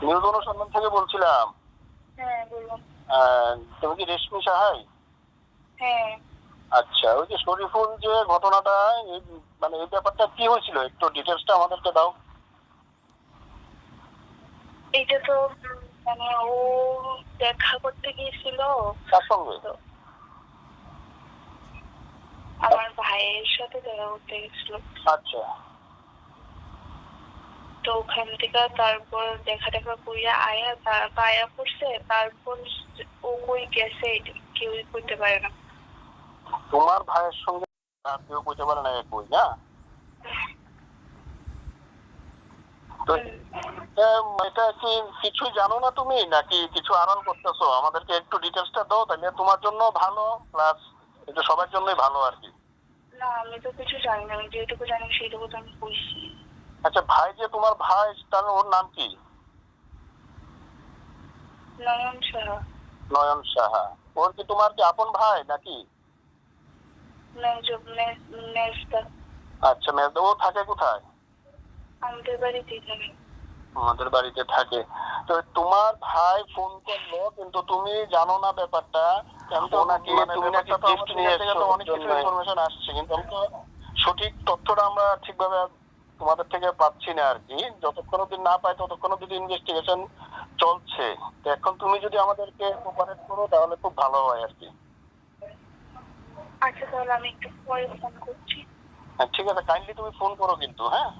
News অনুসন্ধান থেকে বলছিলাম। হ্যাঁ বলুন। তুমি কি রেশমি সাহাই? হ্যাঁ। আচ্ছা ওই যে শরীফুল যে ঘটনাটা মানে এই ব্যাপারটা কি হয়েছিল? একটু ডিটেলসটা আমাদেরকে দাও। এইটা তো মানে ও দেখা করতে গিয়েছিল। কার সঙ্গে? তো আমার ভাইয়ের সাথে দেখা করতে গেছিল আচ্ছা। তো ওখান থেকে তারপর দেখা দেখা কইরা আয়া তারপর আয়া পড়ছে তারপর ও কই গেছে কেউই করতে পারে না। তোমার ভাইয়ের সঙ্গে আর কেউ কইতে পারে না কই না? তো এটা কি কিছু জানো না তুমি? নাকি কিছু আড়াল করতেছো? আমাদেরকে একটু ডিটেলসটা দাও তাহলে তোমার জন্য ভালো প্লাস এটা সবার জন্যই ভালো আর কি। না আমি তো কিছু জানি না আমি যেটুকু জানি সেইটুকু তো আমি কইছি। আচ্ছা ভাই যে তোমার ভাই তার ওর নাম কি? নয়ন সাহা। নয়ন সাহা। ওর কি তোমার কি আপন ভাই নাকি? আচ্ছা মেজদা ও থাকে কোথায়? আমাদের বাড়িতেই থাকে। আমাদের বাড়িতে থাকে। তো তোমার ভাই ফোন করল কিন্তু তুমি জানো না ব্যাপারটা। আমি তো তুমি নাকি গিফট নিয়ে অনেক কিছু ইনফরমেশন আসছে কিন্তু সঠিক তথ্যটা আমরা ঠিকভাবে তোমাদের থেকে পাচ্ছি না আর কি। যতক্ষণ অব্দি না পাই ততক্ষণ অব্দি ইনভেস্টিগেশন চলছে। তো এখন তুমি যদি আমাদেরকে কোপারেট করো তাহলে খুব ভালো হয় আর কি। আচ্ছা তাহলে আমি একটু পরে ফোন করছি। হ্যাঁ, ঠিক আছে কাইন্ডলি তুমি ফোন করো কিন্তু হ্যাঁ?